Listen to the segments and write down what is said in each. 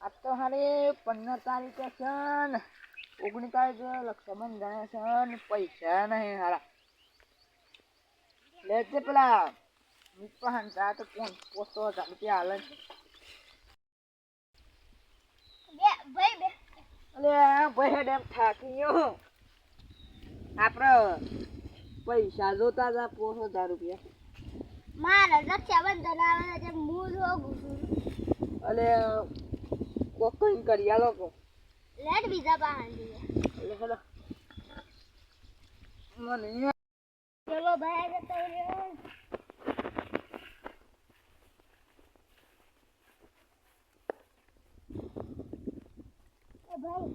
આજ તો હારે પંદર તારીખે છે ને ઓગણીસ તારીખે લક્ષબંધ ગણે છે ને પૈસા નહીં હારા. લે છે પેલા મીઠા હંતા તો કોણ પોસ્તો હજાર રૂપિયા હાલે બે ભાઈ બે. અલે ભાઈ હેડ એમ થાકી ગયો આપણે પૈસા જોતા હતા પોસ હજાર રૂપિયા. મારા રક્ષાબંધન આવે છે મૂળ હોગું છું અલે કોક કઈ કરી આલો કો લેટ બીજા દઈએ એટલે હેલો મને ચલો ભાઈ જતો રહ્યો ભાઈ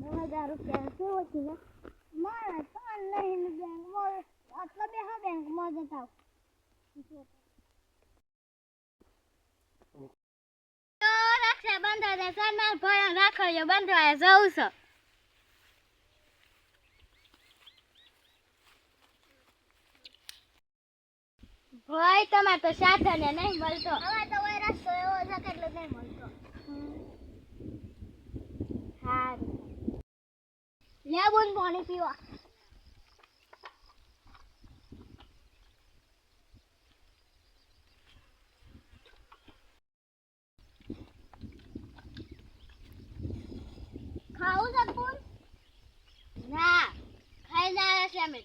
નવ હજાર રૂપિયા કેવો છે ને મારા ત્રણ લઈને બેંકમાં આટલા બે હા બેંકમાં જતા તો રક્ષાબંધન ને સન્માન ભરણ રાખજો બંધવાય જવું છે. ભાઈ તમારે તો સાધન ને નહીં મળતો. હવે તો કોઈ રસ્તો એવો છે કે એટલે નહીં મળતો. સારું લે બોન પાણી પીવા ખાવું છે બોન ના ખાઈ ના છે અમે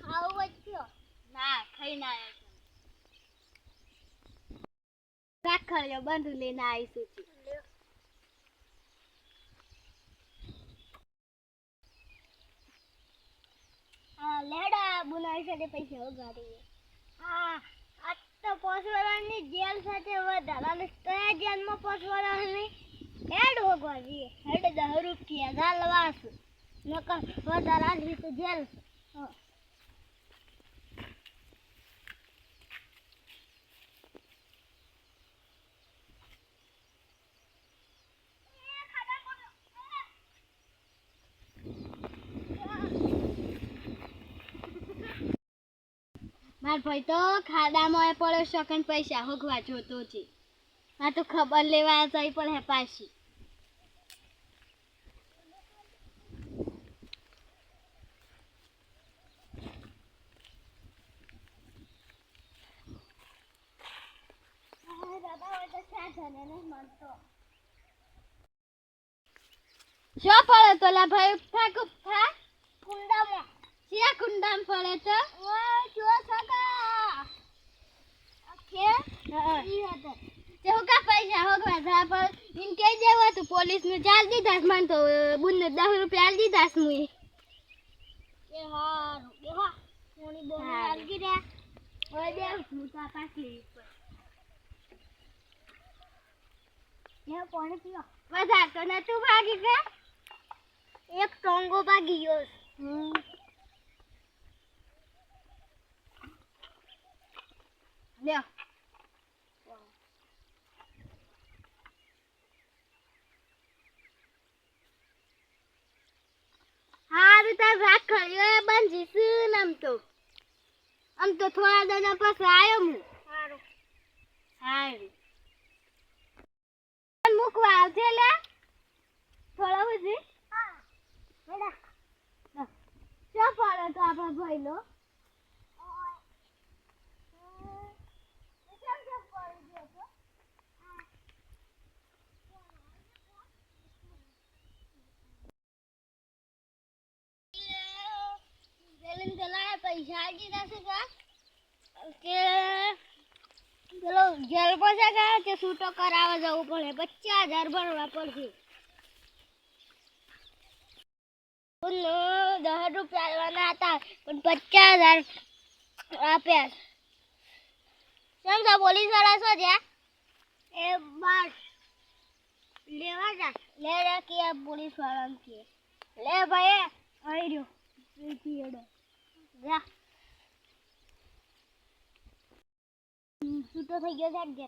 ખાવું જ કયો ના ખાઈ ના રાખડ્યો, બંધ લઈને આવીશું લેડા હા, આ તો પોસવાળાની જેલ સાથે વધારાની કયા જેલમાં પોસવાળાની હેડ ભોગવાજી હેડ દહ રૂપિયા ગાલવાસ. નકર વધારા રીતે જેલ. માર ભાઈ તો ખાડામાં પડ્યો શકન પૈસા હોગવા જોતો છે. આ તો ખબર લેવા જઈ હે પાછી. શું પડે તો લા ભાઈ થાકુ થા કુંડામાં. શિયા કુંડામાં પડે તો? ઓ જો સગા કે તે હોકા પૈસા હોગવા જા પર ઇન કે દેવા તો પોલીસ ને ચાલ દીધા મન તો બુન ને 10 રૂપિયા આલ દીધા મુઈ કે હારું કે હા કોણી બોલ આલગી રે ઓય દે હું તા પાછી ને પાણી પીઓ વધાર તો નતું ભાગી ગયા એક ટોંગો ભાગી ગયો હમ લ્યો હારું તાર રાખડ્યો એ બંધી શું આમ તો આમ તો થોડા દાડા પછી આવ્યો હું. સારું. સારું મૂકવા આવજે લે. થોડા સુધી. શું પડે તો આપણા ભાઈ નો કે ગયા તે છૂટો કરાવવા જવું પડે? પચાસ હજાર ભરવા પડશે. દસ રૂપિયા લેવાના હતા, પણ પચાસ હજાર આપ્યા. તો પોલીસવાળા શું છે એ બાર. લેવા જા. લે કે પોલીસવાળા કે લે ભાઈ આવી રહ્યો અહીંથી એડો જા છૂટો થઈ ગયો છે